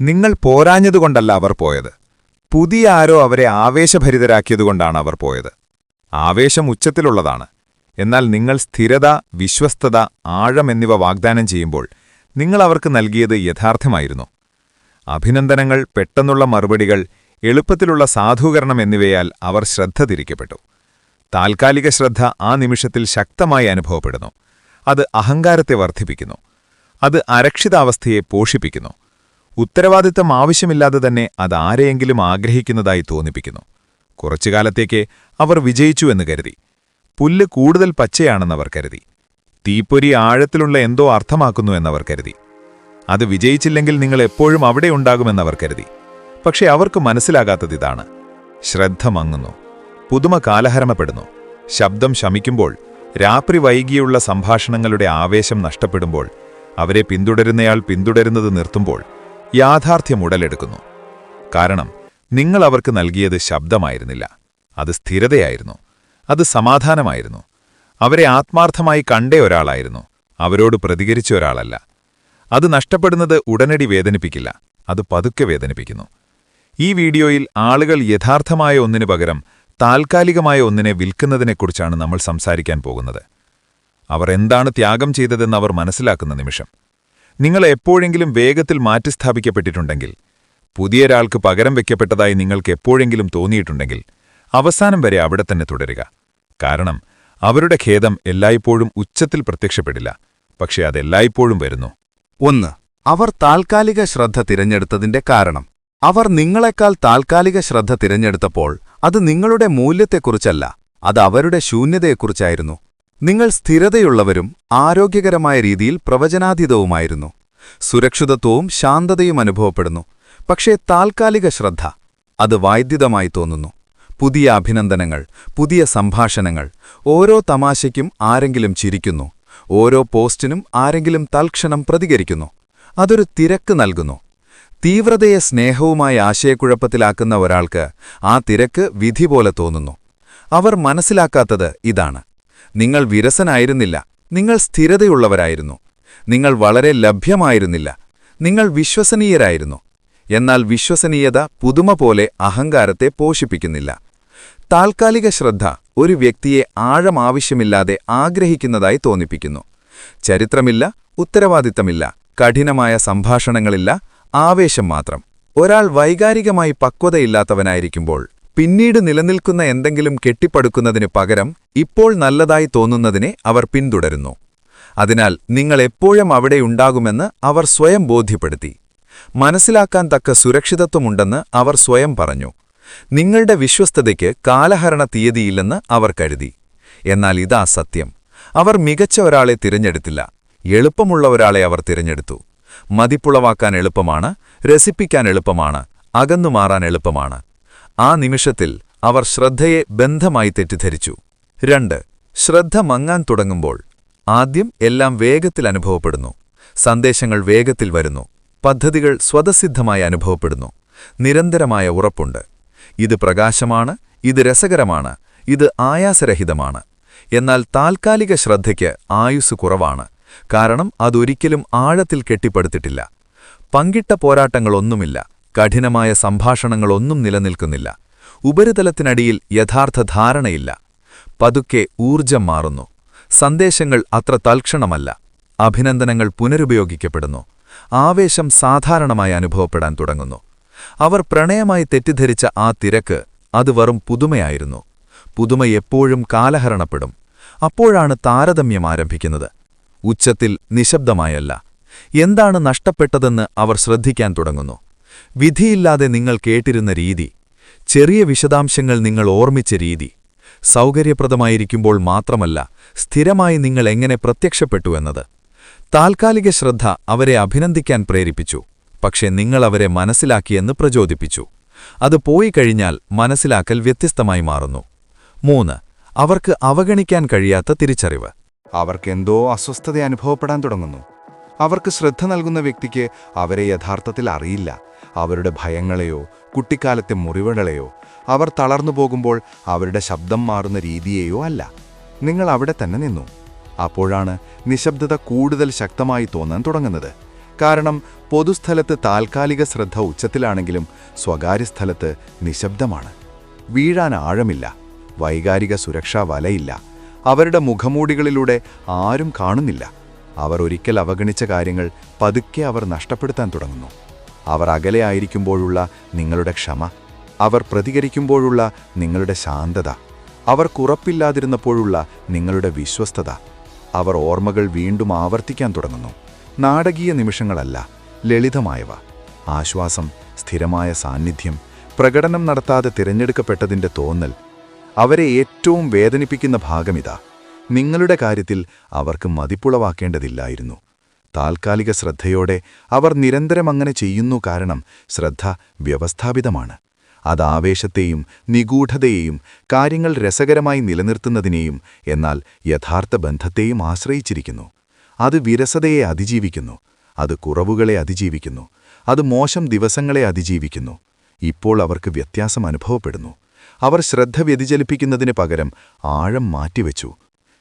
നിങ്ങൾ പോരാഞ്ഞതുകൊണ്ടല്ല അവർ പോയത്. പുതിയ ആരോ അവരെ ആവേശഭരിതരാക്കിയതുകൊണ്ടാണ് അവർ പോയത്. ആവേശം ഉച്ചത്തിലുള്ളതാണ്. എന്നാൽ നിങ്ങൾ സ്ഥിരത വിശ്വസ്തത ആഴം എന്നിവ വാഗ്ദാനം ചെയ്യുമ്പോൾ നിങ്ങൾ അവർക്ക് നൽകിയത് യഥാർത്ഥമായിരുന്നു. അഭിനന്ദനങ്ങൾ പെട്ടെന്നുള്ള മറുപടികൾ എളുപ്പത്തിലുള്ള സാധൂകരണം എന്നിവയാൽ അവർ ശ്രദ്ധ തിരിക്കപ്പെട്ടു. താൽക്കാലിക ശ്രദ്ധ ആ നിമിഷത്തിൽ ശക്തമായി അനുഭവപ്പെടുന്നു. അത് അഹങ്കാരത്തെ വർദ്ധിപ്പിക്കുന്നു. അത് അരക്ഷിതാവസ്ഥയെ പോഷിപ്പിക്കുന്നു. ഉത്തരവാദിത്തം ആവശ്യമില്ലാതെ തന്നെ അതാരെയെങ്കിലും ആഗ്രഹിക്കുന്നതായി തോന്നിപ്പിക്കുന്നു. കുറച്ചുകാലത്തേക്ക് അവർ വിജയിച്ചു എന്ന് കരുതി. പുല്ല് കൂടുതൽ പച്ചയാണെന്നവർ കരുതി. തീപ്പൊരി ആഴത്തിലുള്ള എന്തോ അർത്ഥമാക്കുന്നു എന്നവർ കരുതി. അത് വിജയിച്ചില്ലെങ്കിൽ നിങ്ങൾ എപ്പോഴും അവിടെ ഉണ്ടാകുമെന്നവർ കരുതി. പക്ഷേ അവർക്ക് മനസ്സിലാകാത്തതിതാണ് ശ്രദ്ധ മങ്ങുന്നു. പുതുമ കാലഹരമപ്പെടുന്നു ശബ്ദം ശമിക്കുമ്പോൾ രാത്രി വൈകിയുള്ള സംഭാഷണങ്ങളുടെ ആവേശം നഷ്ടപ്പെടുമ്പോൾ അവരെ പിന്തുടരുന്നയാൾ പിന്തുടരുന്നത് നിർത്തുമ്പോൾ യാഥാർത്ഥ്യം ഉടലെടുക്കുന്നു. കാരണം നിങ്ങൾ അവർക്ക് നൽകിയത് ശബ്ദമായിരുന്നില്ല. അത് സ്ഥിരതയായിരുന്നു. അത് സമാധാനമായിരുന്നു. അവരെ ആത്മാർത്ഥമായി കണ്ടേ ഒരാളായിരുന്നു. അവരോട് പ്രതികരിച്ച ഒരാളല്ല. അത് നഷ്ടപ്പെടുന്നത് ഉടനടി വേദനിപ്പിക്കില്ല. അത് പതുക്കെ വേദനിപ്പിക്കുന്നു. ഈ വീഡിയോയിൽ ആളുകൾ യഥാർത്ഥമായ ഒന്നിനു പകരം താൽക്കാലികമായ ഒന്നിനെ വിൽക്കുന്നതിനെക്കുറിച്ചാണ് നമ്മൾ സംസാരിക്കാൻ പോകുന്നത്. അവർ എന്താണ് ത്യാഗം ചെയ്തതെന്ന് അവർ മനസ്സിലാക്കുന്ന നിമിഷം. നിങ്ങൾ എപ്പോഴെങ്കിലും വേഗത്തിൽ മാറ്റിസ്ഥാപിക്കപ്പെട്ടിട്ടുണ്ടെങ്കിൽ പുതിയൊരാൾക്ക് പകരം വെക്കപ്പെട്ടതായി നിങ്ങൾക്ക് എപ്പോഴെങ്കിലും തോന്നിയിട്ടുണ്ടെങ്കിൽ അവസാനം വരെ അവിടെ തന്നെ തുടരുക. കാരണം അവരുടെ ഖേദം എല്ലായ്പ്പോഴും ഉച്ചത്തിൽ പ്രത്യക്ഷപ്പെടില്ല. പക്ഷേ അതെല്ലായ്പ്പോഴും വരുന്നു. ഒന്ന് അവർ താൽക്കാലിക ശ്രദ്ധ തിരഞ്ഞെടുത്തതിന്റെ കാരണം. അവർ നിങ്ങളെക്കാൾ താൽക്കാലിക ശ്രദ്ധ തിരഞ്ഞെടുത്തപ്പോൾ അത് നിങ്ങളുടെ മൂല്യത്തെക്കുറിച്ചല്ല അത് അവരുടെ ശൂന്യതയെക്കുറിച്ചായിരുന്നു. നിങ്ങൾ സ്ഥിരതയുള്ളവരും ആരോഗ്യകരമായ രീതിയിൽ പ്രവചനാതീതവുമായിരുന്നു. സുരക്ഷിതത്വവും ശാന്തതയും അനുഭവപ്പെടുന്നു. പക്ഷേ താൽക്കാലിക ശ്രദ്ധ അത് വൈദ്യുതമായി തോന്നുന്നു. പുതിയ അഭിനന്ദനങ്ങൾ പുതിയ സംഭാഷണങ്ങൾ ഓരോ തമാശയ്ക്കും ആരെങ്കിലും ചിരിക്കുന്നു. ഓരോ പോസ്റ്റിനും ആരെങ്കിലും തൽക്ഷണം പ്രതികരിക്കുന്നു. അതൊരു തിരക്ക് നൽകുന്നു. തീവ്രതയെ സ്നേഹവുമായി ആശയക്കുഴപ്പത്തിലാക്കുന്ന ഒരാൾക്ക് ആ തിരക്ക് വിധി പോലെ തോന്നുന്നു. അവർ മനസ്സിലാക്കാത്തത് ഇതാണ്. നിങ്ങൾ വിരസനായിരുന്നില്ല. നിങ്ങൾ സ്ഥിരതയുള്ളവരായിരുന്നു. നിങ്ങൾ വളരെ ലഭ്യമായിരുന്നില്ല. നിങ്ങൾ വിശ്വസനീയരായിരുന്നു. എന്നാൽ വിശ്വസനീയത പുതുമ പോലെ അഹങ്കാരത്തെ പോഷിപ്പിക്കുന്നില്ല. താൽക്കാലിക ശ്രദ്ധ ഒരു വ്യക്തിയെ ആഴം ആവശ്യമില്ലാതെ ആഗ്രഹിക്കുന്നതായി തോന്നിപ്പിക്കുന്നു. ചരിത്രമില്ല ഉത്തരവാദിത്തമില്ല കഠിനമായ സംഭാഷണങ്ങളില്ല ആവേശം മാത്രം. ഒരാൾ വൈകാരികമായി പക്വതയില്ലാത്തവനായിരിക്കുമ്പോൾ പിന്നീട് നിലനിൽക്കുന്ന എന്തെങ്കിലും കെട്ടിപ്പടുക്കുന്നതിന് പകരം ഇപ്പോൾ നല്ലതായി തോന്നുന്നതിനെ അവർ പിന്തുടരുന്നു. അതിനാൽ നിങ്ങൾ എപ്പോഴും അവിടെയുണ്ടാകുമെന്ന് അവർ സ്വയം ബോധ്യപ്പെടുത്തി. മനസ്സിലാക്കാൻ തക്ക സുരക്ഷിതത്വമുണ്ടെന്ന് അവർ സ്വയം പറഞ്ഞു. നിങ്ങളുടെ വിശ്വസ്തതയ്ക്ക് കാലഹരണ തീയതിയില്ലെന്ന് അവർ കരുതി. എന്നാൽ ഇതാ സത്യം. അവർ മികച്ച ഒരാളെ തിരഞ്ഞെടുത്തില്ല. എളുപ്പമുള്ള ഒരാളെ അവർ തിരഞ്ഞെടുത്തു. മതിപ്പുളവാക്കാൻ എളുപ്പമാണ് രസിപ്പിക്കാൻ എളുപ്പമാണ് അകന്നുമാറാൻ എളുപ്പമാണ്. ആ നിമിഷത്തിൽ അവർ ശ്രദ്ധയെ ബന്ധമായി തെറ്റിദ്ധരിച്ചു. രണ്ട്. ശ്രദ്ധ മങ്ങാൻ തുടങ്ങുമ്പോൾ ആദ്യം എല്ലാം വേഗത്തിൽ അനുഭവപ്പെടുന്നു. സന്ദേശങ്ങൾ വേഗത്തിൽ വരുന്നു. പദ്ധതികൾ സ്വതസിദ്ധമായി അനുഭവപ്പെടുന്നു. നിരന്തരമായ ഉറപ്പുണ്ട്. ഇത് പ്രകാശമാണ് ഇത് രസകരമാണ് ഇത് ആയാസരഹിതമാണ്. എന്നാൽ താൽക്കാലിക ശ്രദ്ധയ്ക്ക് ആയുസ് കുറവാണ്. കാരണം അതൊരിക്കലും ആഴത്തിൽ കെട്ടിപ്പടുത്തിട്ടില്ല. പങ്കിട്ട പോരാട്ടങ്ങളൊന്നുമില്ല. കഠിനമായ സംഭാഷണങ്ങളൊന്നും നിലനിൽക്കുന്നില്ല. ഉപരിതലത്തിനടിയിൽ യഥാർത്ഥ ധാരണയില്ല പതുക്കെ ഊർജം മാറുന്നു. സന്ദേശങ്ങൾ അത്ര തൽക്ഷണമല്ല. അഭിനന്ദനങ്ങൾ പുനരുപയോഗിക്കപ്പെടുന്നു. ആവേശം സാധാരണമായി അനുഭവപ്പെടാൻ തുടങ്ങുന്നു. അവർ പ്രണയമായി തെറ്റിദ്ധരിച്ച ആ തിരക്ക് അത് വെറും പുതുമയായിരുന്നു. പുതുമ എപ്പോഴും കാലഹരണപ്പെടും. അപ്പോഴാണ് താരതമ്യം ആരംഭിക്കുന്നത്. ഉച്ചത്തിൽ നിശബ്ദമായല്ല. എന്താണ് നഷ്ടപ്പെട്ടതെന്ന് അവർ ശ്രദ്ധിക്കാൻ തുടങ്ങുന്നു. വിധിയില്ലാതെ നിങ്ങൾ കേട്ടിരുന്ന രീതി. ചെറിയ വിശദാംശങ്ങൾ നിങ്ങൾ ഓർമ്മിച്ച രീതി. സൗകര്യപ്രദമായിരിക്കുമ്പോൾ മാത്രമല്ല സ്ഥിരമായി നിങ്ങൾ എങ്ങനെ പ്രത്യക്ഷപ്പെട്ടു എന്നത്. താൽക്കാലിക ശ്രദ്ധ അവരെ അഭിനന്ദിക്കാൻ പ്രേരിപ്പിച്ചു പക്ഷേ നിങ്ങൾ അവരെ മനസ്സിലാക്കിയെന്ന് പ്രചോദിപ്പിച്ചു. അത് പോയി കഴിഞ്ഞാൽ മനസ്സിലാക്കൽ വ്യത്യസ്തമായി മാറുന്നു. മൂന്ന് അവർക്ക് അവഗണിക്കാൻ കഴിയാത്ത തിരിച്ചറിവ്. അവർക്കെന്തോ അസ്വസ്ഥത അനുഭവപ്പെടാൻ തുടങ്ങുന്നു. അവർക്ക് ശ്രദ്ധ നൽകുന്ന വ്യക്തിക്ക് അവരെ യഥാർത്ഥത്തിൽ അറിയില്ല. അവരുടെ ഭയങ്ങളെയോ കുട്ടിക്കാലത്തെ മുറിവുകളെയോ അവർ തളർന്നു പോകുമ്പോൾ അവരുടെ ശബ്ദം മാറുന്ന രീതിയെയോ അല്ല. നിങ്ങൾ അവിടെ തന്നെ നിന്നു. അപ്പോഴാണ് നിശബ്ദത കൂടുതൽ ശക്തമായി തോന്നാൻ തുടങ്ങുന്നത്. കാരണം പൊതുസ്ഥലത്ത് താൽക്കാലിക ശ്രദ്ധ ഉച്ചത്തിലാണെങ്കിലും സ്വകാര്യ സ്ഥലത്ത് നിശബ്ദമാണ്. വീഴാൻ ആഴമില്ല. വൈകാരിക സുരക്ഷാ വലയില്ല. അവരുടെ മുഖമൂടികളിലൂടെ ആരും കാണുന്നില്ല. അവർ ഒരിക്കൽ അവഗണിച്ച കാര്യങ്ങൾ പതുക്കെ അവർ നഷ്ടപ്പെടുത്താൻ തുടങ്ങുന്നു. അവർ അകലെ ആയിരിക്കുമ്പോഴുള്ള നിങ്ങളുടെ ക്ഷമ അവർ പ്രതികരിക്കുമ്പോഴുള്ള നിങ്ങളുടെ ശാന്തത അവർ കുറപ്പില്ലാതിരുന്നപ്പോഴുള്ള നിങ്ങളുടെ വിശ്വസ്തത അവർ ഓർമ്മകൾ വീണ്ടും ആവർത്തിക്കാൻ തുടങ്ങുന്നു. നാടകീയ നിമിഷങ്ങളല്ല ലളിതമായവ. ആശ്വാസം സ്ഥിരമായ സാന്നിധ്യം പ്രകടനം നടത്താതെ തിരഞ്ഞെടുക്കപ്പെട്ടതിന്റെ തോന്നൽ അവരെ ഏറ്റവും വേദനിപ്പിക്കുന്ന ഭാഗമിതാ. നിങ്ങളുടെ കാര്യത്തിൽ അവർക്ക് മതിപ്പുളവാക്കേണ്ടതില്ലായിരുന്നു. താൽക്കാലിക ശ്രദ്ധയോടെ അവർ നിരന്തരം അങ്ങനെ ചെയ്യുന്നു കാരണം ശ്രദ്ധ വ്യവസ്ഥാപിതമാണ്. അത് ആവേശത്തെയും നിഗൂഢതയെയും കാര്യങ്ങൾ രസകരമായി നിലനിർത്തുന്നതിനെയും എന്നാൽ യഥാർത്ഥ ബന്ധത്തെയും ആശ്രയിച്ചിരിക്കുന്നു. അത് വിരസതയെ അതിജീവിക്കുന്നു. അത് കുറവുകളെ അതിജീവിക്കുന്നു. അത് മോശം ദിവസങ്ങളെ അതിജീവിക്കുന്നു. ഇപ്പോൾ അവർക്ക് വ്യത്യാസം അനുഭവപ്പെടുന്നു. അവർ ശ്രദ്ധ വ്യതിചലിപ്പിക്കുന്നതിന് പകരം ആഴം മാറ്റിവെച്ചു.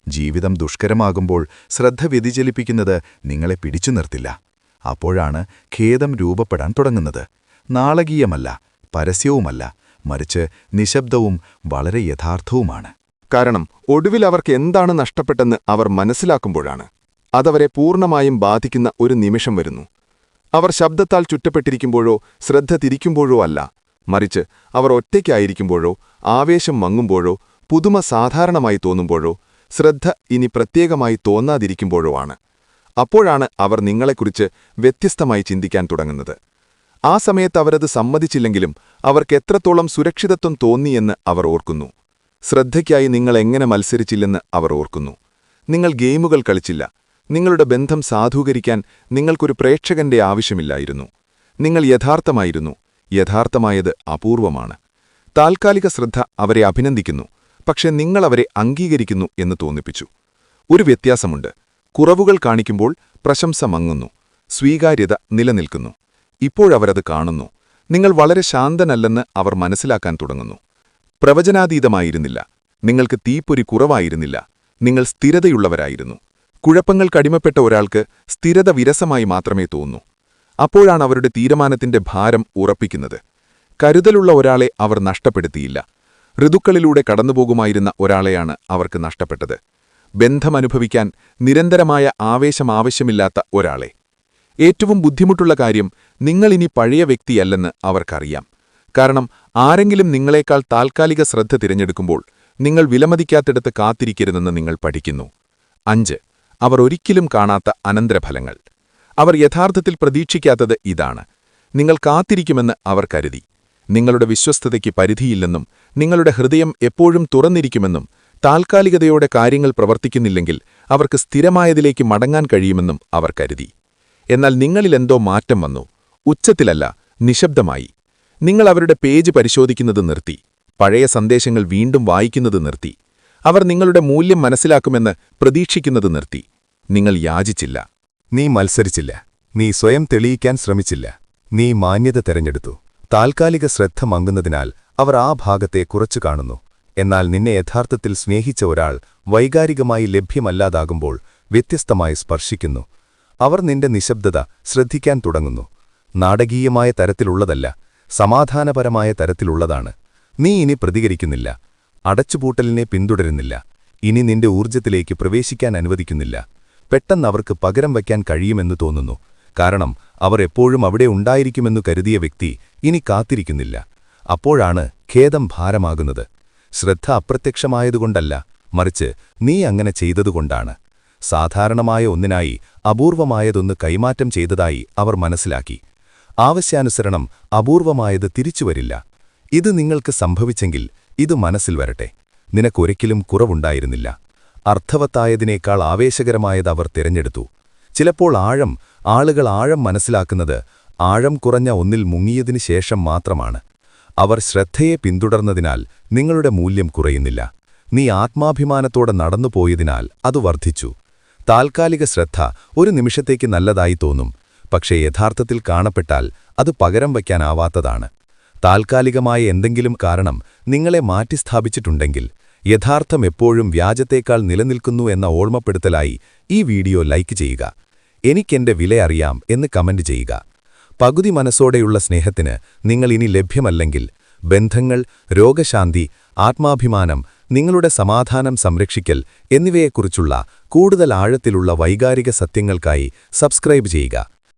ജീവിതം ദുഷ്കരമാകുമ്പോൾ ശ്രദ്ധ വ്യതിചലിപ്പിക്കുന്നത് നിങ്ങളെ പിടിച്ചു നിർത്തില്ല. അപ്പോഴാണ് ഖേദം രൂപപ്പെടാൻ തുടങ്ങുന്നത്. നാളകീയമല്ല പരസ്യവുമല്ല മറിച്ച് നിശബ്ദവും വളരെ യഥാർത്ഥവുമാണ്. കാരണം ഒടുവിൽ അവർക്ക് എന്താണ് നഷ്ടപ്പെട്ടെന്ന് അവർ മനസ്സിലാക്കുമ്പോഴാണ്. അതവരെ പൂർണമായും ബാധിക്കുന്ന ഒരു നിമിഷം വരുന്നു. അവർ ശബ്ദത്താൽ ചുറ്റപ്പെട്ടിരിക്കുമ്പോഴോ ശ്രദ്ധ തിരിക്കുമ്പോഴോ അല്ല. മറിച്ച് അവർ ഒറ്റയ്ക്കായിരിക്കുമ്പോഴോ ആവേശം മങ്ങുമ്പോഴോ പുതുമ സാധാരണമായി തോന്നുമ്പോഴോ ശ്രദ്ധ ഇനി പ്രത്യേകമായി തോന്നാതിരിക്കുമ്പോഴോ ആണ് അപ്പോഴാണ് അവർ നിങ്ങളെക്കുറിച്ച് വ്യത്യസ്തമായി ചിന്തിക്കാൻ തുടങ്ങുന്നത്. ആ സമയത്ത് അവരത് സമ്മതിച്ചില്ലെങ്കിലും അവർക്ക് എത്രത്തോളം സുരക്ഷിതത്വം തോന്നിയെന്ന് അവർ ഓർക്കുന്നു. ശ്രദ്ധയ്ക്കായി നിങ്ങൾ എങ്ങനെ മത്സരിച്ചില്ലെന്ന് അവർ ഓർക്കുന്നു. നിങ്ങൾ ഗെയിമുകൾ കളിച്ചില്ല. നിങ്ങളുടെ ബന്ധം സാധൂകരിക്കാൻ നിങ്ങൾക്കൊരു പ്രേക്ഷകന്റെ ആവശ്യമില്ലായിരുന്നു. നിങ്ങൾ യഥാർത്ഥമായിരുന്നു. യഥാർത്ഥമായത് അപൂർവമാണ്. താൽക്കാലിക ശ്രദ്ധ അവരെ അഭിനന്ദിക്കുന്നു. പക്ഷെ നിങ്ങളവരെ അംഗീകരിക്കുന്നു എന്ന് തോന്നിപ്പിച്ചു. ഒരു വ്യത്യാസമുണ്ട്. കുറവുകൾ കാണിക്കുമ്പോൾ പ്രശംസ മങ്ങുന്നു. സ്വീകാര്യത നിലനിൽക്കുന്നു. ഇപ്പോഴവരത് കാണുന്നു. നിങ്ങൾ വളരെ ശാന്തനല്ലെന്ന് അവർ മനസ്സിലാക്കാൻ തുടങ്ങുന്നു. പ്രവചനാതീതമായിരുന്നില്ല. നിങ്ങൾക്ക് തീപ്പൊരി കുറവായിരുന്നില്ല. നിങ്ങൾ സ്ഥിരതയുള്ളവരായിരുന്നു. കുഴപ്പങ്ങൾ കടിമപ്പെട്ട ഒരാൾക്ക് സ്ഥിരത വിരസമായി മാത്രമേ തോന്നൂ. അപ്പോഴാണ് അവരുടെ തീരുമാനത്തിന്റെ ഭാരം ഉറപ്പിക്കുന്നത്. കരുതലുള്ള ഒരാളെ അവർ നഷ്ടപ്പെടുത്തിയില്ല. ഋതുക്കളിലൂടെ കടന്നുപോകുമായിരുന്ന ഒരാളെയാണ് അവർക്ക് നഷ്ടപ്പെട്ടത്. ബന്ധമനുഭവിക്കാൻ നിരന്തരമായ ആവേശം ആവശ്യമില്ലാത്ത ഒരാളെ. ഏറ്റവും ബുദ്ധിമുട്ടുള്ള കാര്യം നിങ്ങളിനി പഴയ വ്യക്തിയല്ലെന്ന് അവർക്കറിയാം. കാരണം ആരെങ്കിലും നിങ്ങളെക്കാൾ താൽക്കാലിക ശ്രദ്ധ തിരഞ്ഞെടുക്കുമ്പോൾ നിങ്ങൾ വിലമതിക്കാത്തിടത്ത് കാത്തിരിക്കരുതെന്ന് നിങ്ങൾ പഠിക്കുന്നു. അഞ്ച് അവർ ഒരിക്കലും കാണാത്ത അനന്തരഫലങ്ങൾ. അവർ യഥാർത്ഥത്തിൽ പ്രതീക്ഷിക്കാത്തത് ഇതാണ്. നിങ്ങൾ കാത്തിരിക്കുമെന്ന് അവർ കരുതി. നിങ്ങളുടെ വിശ്വസ്തതയ്ക്ക് പരിധിയില്ലെന്നും നിങ്ങളുടെ ഹൃദയം എപ്പോഴും തുറന്നിരിക്കുമെന്നും താൽക്കാലികതയോടെ കാര്യങ്ങൾ പ്രവർത്തിക്കുന്നില്ലെങ്കിൽ അവർക്ക് സ്ഥിരമായതിലേക്ക് മടങ്ങാൻ കഴിയുമെന്നും അവർ കരുതി. എന്നാൽ നിങ്ങളിലെന്തോ മാറ്റം വന്നു. ഉച്ചത്തിലല്ല നിശബ്ദമായി. നിങ്ങൾ അവരുടെ പേജ് പരിശോധിക്കുന്നത് നിർത്തി. പഴയ സന്ദേശങ്ങൾ വീണ്ടും വായിക്കുന്നത് നിർത്തി. അവർ നിങ്ങളുടെ മൂല്യം മനസ്സിലാക്കുമെന്ന് പ്രതീക്ഷിക്കുന്നത് നിർത്തി. നിങ്ങൾ യാചിച്ചില്ല. നീ മത്സരിച്ചില്ല. നീ സ്വയം തെളിയിക്കാൻ ശ്രമിച്ചില്ല. നീ മാന്യത തെരഞ്ഞെടുത്തു. താൽക്കാലിക ശ്രദ്ധ മങ്ങുന്നതിനാൽ അവർ ആ ഭാഗത്തെ കുറച്ചു കാണുന്നു. എന്നാൽ നിന്നെ യഥാർത്ഥത്തിൽ സ്നേഹിച്ച ഒരാൾ വൈകാരികമായി ലഭ്യമല്ലാതാകുമ്പോൾ വ്യത്യസ്തമായി സ്പർശിക്കുന്നു. അവർ നിന്റെ നിശബ്ദത ശ്രദ്ധിക്കാൻ തുടങ്ങുന്നു. നാടകീയമായ തരത്തിലുള്ളതല്ല സമാധാനപരമായ തരത്തിലുള്ളതാണ്. നീ ഇനി പ്രതികരിക്കുന്നില്ല അടച്ചുപൂട്ടലിനെ പിന്തുടരുന്നില്ല ഇനി നിന്റെ ഊർജത്തിലേക്ക് പ്രവേശിക്കാൻ അനുവദിക്കുന്നില്ല. പെട്ടെന്ന് അവർക്ക് പകരം വയ്ക്കാൻ കഴിയുമെന്ന് തോന്നുന്നു. കാരണം അവർ എപ്പോഴും അവിടെ ഉണ്ടായിരിക്കുമെന്നു കരുതിയ വ്യക്തി ഇനി കാത്തിരിക്കുന്നില്ല. അപ്പോഴാണ് ഖേദം ഭാരമാകുന്നത്. ശ്രദ്ധ അപ്രത്യക്ഷമായതുകൊണ്ടല്ല മറിച്ച് നീ അങ്ങനെ ചെയ്തതുകൊണ്ടാണ്. സാധാരണമായ ഒന്നിനായി അപൂർവമായതൊന്ന് കൈമാറ്റം ചെയ്തതായി അവർ മനസ്സിലാക്കി. ആവശ്യാനുസരണം അപൂർവമായത് തിരിച്ചുവരില്ല ഇത് നിങ്ങൾക്ക് സംഭവിച്ചെങ്കിൽ ഇത് മനസ്സിൽ വരട്ടെ. നിനക്കൊരിക്കലും കുറവുണ്ടായിരുന്നില്ല. അർത്ഥവത്തായതിനേക്കാൾ ആവേശകരമായത് അവർ തിരഞ്ഞെടുത്തു. ചിലപ്പോൾ ആഴം ആളുകൾ ആഴം മനസ്സിലാക്കുന്നത് ആഴം കുറഞ്ഞ ഒന്നിൽ മുങ്ങിയതിനു ശേഷം മാത്രമാണ്. അവർ ശ്രദ്ധയെ പിന്തുടർന്നതിനാൽ നിങ്ങളുടെ മൂല്യം കുറയുന്നില്ല. നീ ആത്മാഭിമാനത്തോടെ നടന്നുപോയതിനാൽ അത് വർദ്ധിച്ചു. താൽക്കാലിക ശ്രദ്ധ ഒരു നിമിഷത്തേക്ക് നല്ലതായി തോന്നും പക്ഷേ യഥാർത്ഥത്തിൽ കാണപ്പെട്ടാൽ അത് പകരം വയ്ക്കാനാവാത്തതാണ്. താൽക്കാലികമായ എന്തെങ്കിലും കാരണം നിങ്ങളെ മാറ്റിസ്ഥാപിച്ചിട്ടുണ്ടെങ്കിൽ യഥാർത്ഥം എപ്പോഴും വ്യാജത്തേക്കാൾ നിലനിൽക്കുന്നു എന്ന ഓർമ്മപ്പെടുത്തലായി ഈ വീഡിയോ ലൈക്ക് ചെയ്യുക. എനിക്കെന്റെ വില അറിയാം എന്ന് കമന്റ് ചെയ്യുക. പകുതി മനസ്സോടെയുള്ള സ്നേഹത്തിന് നിങ്ങൾ ഇനി ലഭ്യമല്ലെങ്കിൽ ബന്ധങ്ങൾ രോഗശാന്തി ആത്മാഭിമാനം നിങ്ങളുടെ സമാധാനം സംരക്ഷിക്കൽ എന്നിവയെക്കുറിച്ചുള്ള കൂടുതൽ ആഴത്തിലുള്ള വൈകാരിക സത്യങ്ങൾക്കായി സബ്സ്ക്രൈബ് ചെയ്യുക.